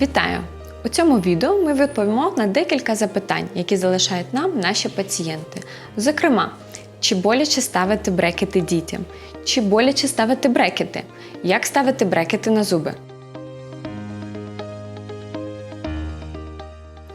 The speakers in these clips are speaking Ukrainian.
Вітаю! У цьому відео ми відповімо на декілька запитань, які залишають нам наші пацієнти. Зокрема, чи боляче ставити брекети дітям? Чи боляче ставити брекети? Як ставити брекети на зуби?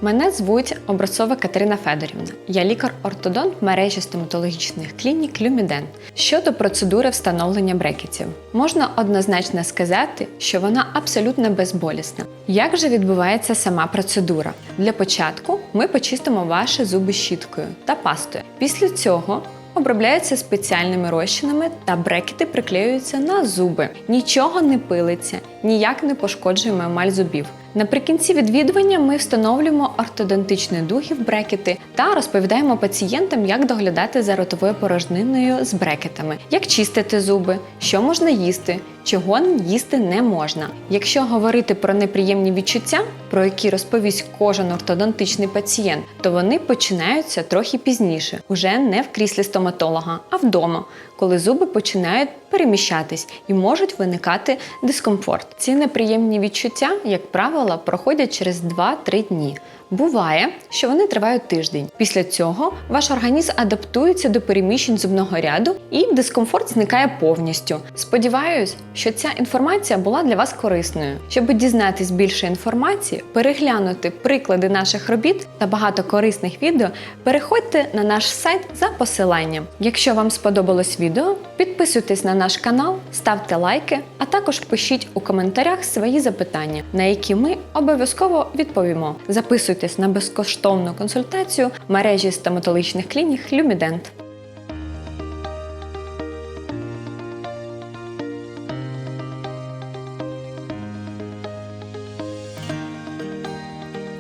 Мене звуть Образцова Катерина Федорівна. Я лікар-ортодонт мережі стоматологічних клінік Люміден. Щодо процедури встановлення брекетів, можна однозначно сказати, що вона абсолютно безболісна. Як же відбувається сама процедура? Для початку ми почистимо ваші зуби щіткою та пастою. Після цього обробляються спеціальними розчинами та брекети приклеюються на зуби. Нічого не пилиться, ніяк не пошкоджуємо емаль зубів. Наприкінці відвідування ми встановлюємо ортодонтичні дуги в брекети та розповідаємо пацієнтам, як доглядати за ротовою порожниною з брекетами, як чистити зуби, що можна їсти, чого їсти не можна. Якщо говорити про неприємні відчуття, про які розповість кожен ортодонтичний пацієнт, то вони починаються трохи пізніше, уже не в кріслі стоматолога, а вдома, коли зуби починають переміщатись і можуть виникати дискомфорт. Ці неприємні відчуття, як правило, проходять через 2-3 дні. Буває, що вони тривають тиждень. Після цього ваш організм адаптується до переміщень зубного ряду і дискомфорт зникає повністю. Сподіваюсь, що ця інформація була для вас корисною. Щоб дізнатись більше інформації, переглянути приклади наших робіт та багато корисних відео, переходьте на наш сайт за посиланням. Якщо вам сподобалось відео, підписуйтесь на наш канал, ставте лайки, а також пишіть у коментарях свої запитання, на які ми обов'язково відповімо. Записуйтесь на безкоштовну консультацію мережі стоматологічних клінік Люмідент.